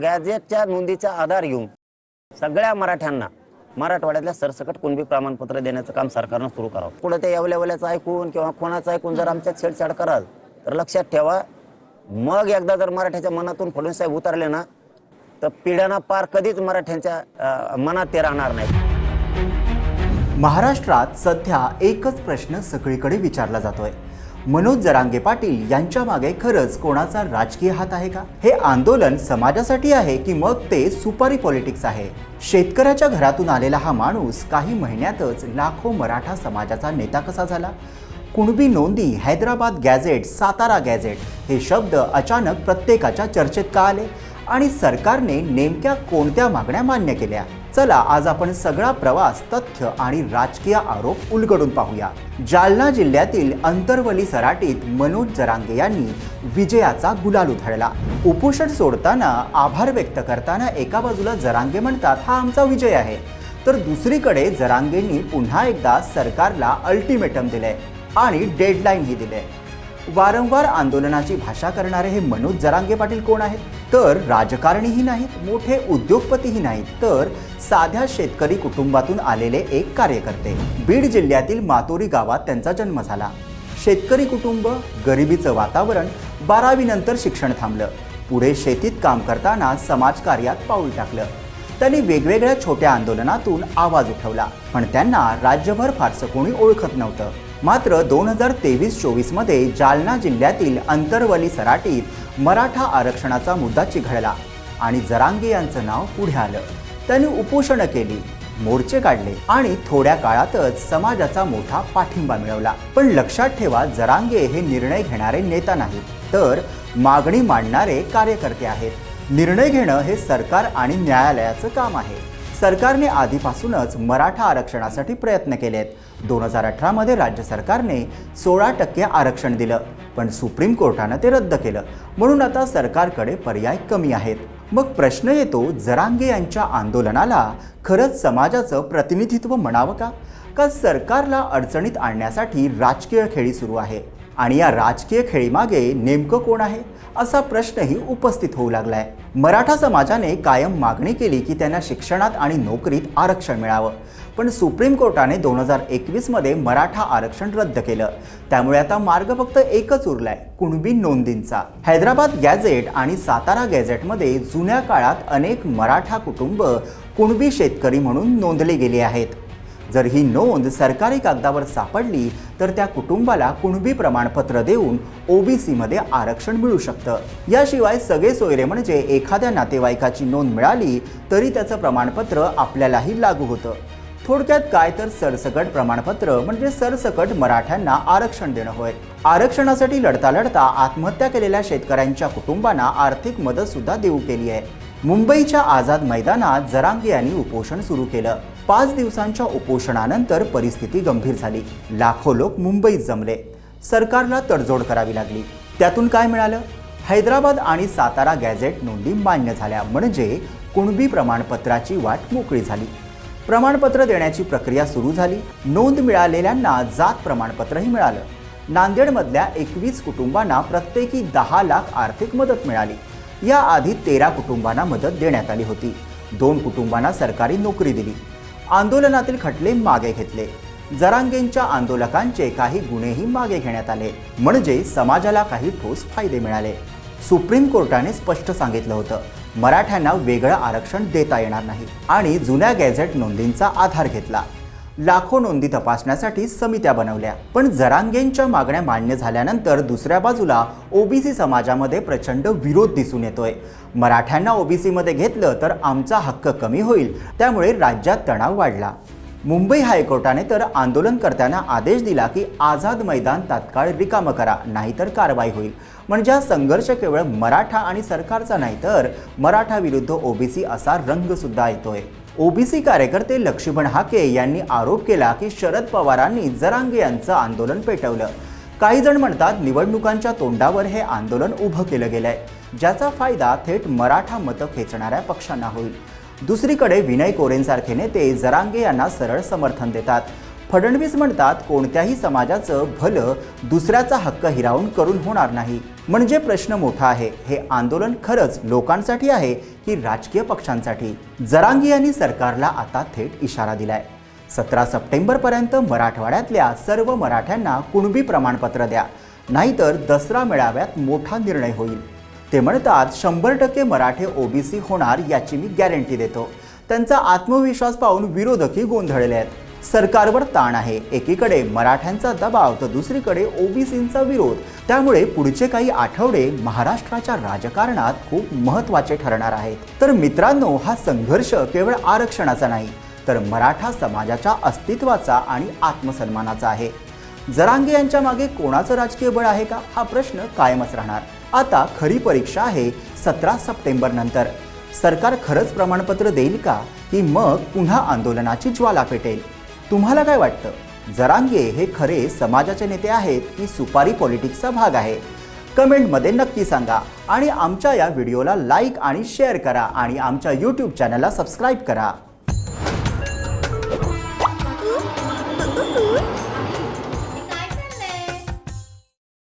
गॅजेटच्या नोंदीचा आधार घेऊन सगळ्या मराठ्यांना मराठवाड्यातल्या सरसकट कुणबी प्रमाणपत्र देण्याचं काम सरकारनं सुरू करावं. पुढे ते येवल्यावल्याचं ऐकून किंवा कोणाचं ऐकून जर आमच्या छेडछाड कराल तर लक्षात ठेवा मग एकदा जर मराठ्याच्या मनातून फडणवीस साहेब उतरले ना तर पिढ्यांना पार कधीच मराठ्यांच्या मनात ते राहणार नाही महाराष्ट्रात सध्या एकच प्रश्न सगळीकडे विचारला जातोय. मनोज जरांगे पाटील यांच्या मागे खरंच कोणाचा राजकीय हात आहे का? हे आंदोलन समाजासाठी आहे की मग ते सुपारी पॉलिटिक्स आहे? शेतकऱ्याच्या घरातून आलेला हा माणूस काही महिन्यातच लाखो मराठा समाजाचा नेता कसा झाला? कुणबी नोंदी हैदराबाद गॅझेट सातारा गॅझेट हे शब्द अचानक प्रत्येकाच्या चर्चेत का आले? आणि सरकारने नेमक्या कोणत्या मागण्या मान्य केल्या? चला आज आपण सगळा प्रवास तथ्य आणि राजकीय आरोप उलगडून पाहूया. जालना जिल्ह्यातील अंतरवली सराटीत मनोज जरांगे यांनी विजयाचा गुलाल उधळला. उपोषण सोडताना आभार व्यक्त करताना एका बाजूला जरांगे म्हणतात हा आमचा विजय आहे. तर दुसरीकडे जरांगेंनी पुन्हा एकदा सरकारला अल्टिमेटम दिले आणि डेडलाईनही दिले वारंवार आंदोलनाची भाषा करणारे हे मनोज जरांगे पाटील कोण आहेत? तर राजकारणीही नाहीत मोठे उद्योगपतीही नाहीत तर साध्या शेतकरी कुटुंबातून आलेले एक कार्यकर्ते. बीड जिल्ह्यातील मातोरी गावात त्यांचा जन्म झाला. शेतकरी कुटुंब गरिबीचं वातावरण बारावीनंतर शिक्षण थांबलं. पुढे शेतीत काम करताना समाजकार्यात पाऊल टाकलं. त्यांनी वेगवेगळ्या छोट्या आंदोलनातून आवाज उठवला. पण त्यांना राज्यभर फारसं कोणी ओळखत नव्हतं. मात्र दोन हजार तेवीस चोवीसमध्ये जालना जिल्ह्यातील अंतरवली सराटीत मराठा आरक्षणाचा मुद्दा चिघळला आणि जरांगे यांचं नाव पुढे आलं. त्यांनी उपोषणं केली मोर्चे काढले आणि थोड्या काळातच समाजाचा मोठा पाठिंबा मिळवला. पण लक्षात ठेवा जरांगे हे निर्णय घेणारे नेता नाहीत. तर मागणी मांडणारे कार्यकर्ते आहेत. निर्णय घेणं हे सरकार आणि न्यायालयाचं काम आहे. सरकारने आधीपासूनच मराठा आरक्षणासाठी प्रयत्न केलेत. दोन हजार अठरामध्ये राज्य सरकारने सोळा टक्के आरक्षण दिलं पण सुप्रीम कोर्टानं ते रद्द केलं. म्हणून आता सरकारकडे पर्याय कमी आहेत. मग प्रश्न येतो जरांगे यांच्या आंदोलनाला खरंच समाजाचं प्रतिनिधित्व म्हणावं का? का सरकारला अडचणीत आणण्यासाठी राजकीय खेळी सुरू आहे? आणि या राजकीय खेळीमागे नेमकं कोण आहे? असा प्रश्नही उपस्थित होऊ लागलाय. मराठा समाजाने कायम मागणी केली की त्यांना शिक्षणात आणि नोकरीत आरक्षण मिळावं. पण सुप्रीम कोर्टाने दोन हजार एकवीसमध्ये मराठा आरक्षण रद्द केलं. त्यामुळे आता मार्ग फक्त एकच उरलाय कुणबी नोंदींचा. हैदराबाद गॅझेट आणि सातारा गॅझेटमध्ये जुन्या काळात अनेक मराठा कुटुंब कुणबी शेतकरी म्हणून नोंदली गेली आहेत. जर ही नोंद सरकारी कागदावर सापडली तर त्या कुटुंबाला कुणबी प्रमाणपत्र देऊन ओबीसीमध्ये आरक्षण मिळू शकतं. याशिवाय सगळे सोयरे म्हणजे एखाद्या नातेवाईकाची नोंद मिळाली तरी त्याचं प्रमाणपत्र आपल्यालाही लागू होतं. थोडक्यात काय तर सरसकट प्रमाणपत्र म्हणजे सरसकट मराठ्यांना आरक्षण देणं होय. आरक्षणासाठी लढता लढता आत्महत्या केलेल्या शेतकऱ्यांच्या कुटुंबांना आर्थिक मदत सुद्धा देऊ केली आहे. मुंबईच्या आझाद मैदानात जरांगे यांनी उपोषण सुरू केलं. पाच दिवसांच्या उपोषणानंतर परिस्थिती गंभीर झाली. लाखो लोक मुंबईत जमले. सरकारला तडजोड करावी लागली. त्यातून काय मिळालं? हैदराबाद आणि सातारा गॅझेट नोंदी मान्य झाल्या. म्हणजे कुणबी प्रमाणपत्राची वाट मोकळी झाली. प्रमाणपत्र देण्याची प्रक्रिया सुरू झाली. नोंद मिळालेल्यांना जात प्रमाणपत्रही मिळालं. नांदेडमधल्या एकवीस कुटुंबांना प्रत्येकी दहा लाख आर्थिक मदत मिळाली. याआधी तेरा कुटुंबांना मदत देण्यात आली होती. दोन कुटुंबांना सरकारी नोकरी दिली. आंदोलनातील खटले मागे घेतले. जरांगेंच्या आंदोलकांचे काही गुन्हेही मागे घेण्यात आले. म्हणजे समाजाला काही ठोस फायदे मिळाले. सुप्रीम कोर्टाने स्पष्ट सांगितलं होतं मराठ्यांना वेगळं आरक्षण देता येणार नाही. आणि जुन्या गॅझेट नोंदींचा आधार घेतला. लाखो नोंदी तपासण्यासाठी समित्या बनवल्या. पण जरांगेंच्या मागण्या मान्य झाल्यानंतर दुसऱ्या बाजूला ओबीसी समाजामध्ये प्रचंड विरोध दिसून येतोय. मराठ्यांना ओबीसीमध्ये घेतलं तर आमचा हक्क कमी होईल त्यामुळे राज्यात तणाव वाढला. मुंबई हायकोर्टाने तर आंदोलनकर्त्यांना आदेश दिला की आझाद मैदान तात्काळ रिकामं करा नाहीतर कारवाई होईल. म्हणजे हा संघर्ष केवळ मराठा आणि सरकारचा नाही तर मराठा विरुद्ध ओबीसी असा रंगसुद्धा येतोय. ओबीसी कार्यकर्ते लक्ष्मण हाके यांनी आरोप केला की शरद पवारांनी जरांगे यांचं आंदोलन पेटवलं. काही जण म्हणतात निवडणुकांच्या तोंडावर हे आंदोलन उभं केलं गेलंय. ज्याचा फायदा थेट मराठा मतं खेचणाऱ्या पक्षांना होईल. दुसरीकडे विनय कोरेंसारखे नेते जरांगे यांना सरळ समर्थन देतात. फडणवीस म्हणतात कोणत्याही समाजाचं भलं दुसऱ्याचा हक्क हिरावून करून होणार नाही. म्हणजे प्रश्न मोठा आहे. हे आंदोलन खरंच लोकांसाठी आहे की राजकीय पक्षांसाठी? जरांगी यांनी सरकारला आता थेट इशारा दिलाय. सतरा सप्टेंबरपर्यंत मराठवाड्यातल्या सर्व मराठ्यांना कुणबी प्रमाणपत्र द्या. नाहीतर दसरा मेळाव्यात मोठा निर्णय होईल. ते म्हणतात शंभर टक्के मराठे ओबीसी होणार याची मी गॅरंटी देतो. त्यांचा आत्मविश्वास पाहून विरोधकही गोंधळले आहेत. सरकारवर ताण आहे. एकीकडे मराठ्यांचा दबाव तर दुसरीकडे ओबीसींचा विरोध. त्यामुळे पुढचे काही आठवडे महाराष्ट्राच्या राजकारणात खूप महत्त्वाचे ठरणार आहेत. तर मित्रांनो हा संघर्ष केवळ आरक्षणाचा नाही तर मराठा समाजाच्या अस्तित्वाचा आणि आत्मसन्मानाचा आहे. जरांगे यांच्या मागे कोणाचं राजकीय बळ आहे का? हा प्रश्न कायमच राहणार. आता खरी परीक्षा आहे सतरा सप्टेंबर नंतर. सरकार खरंच प्रमाणपत्र देईल का? की मग पुन्हा आंदोलनाची ज्वाला पेटेल. तुम्हाला काय वाटतं? जरांगे हे खरे समाजाचे नेते आहेत की सुपारी पॉलिटिक्सचा भाग आहे? कमेंटमध्ये नक्की सांगा आणि आमच्या या व्हिडिओला लाईक आणि शेअर करा आणि आमच्या यूट्यूब चॅनलला सबस्क्राईब करा.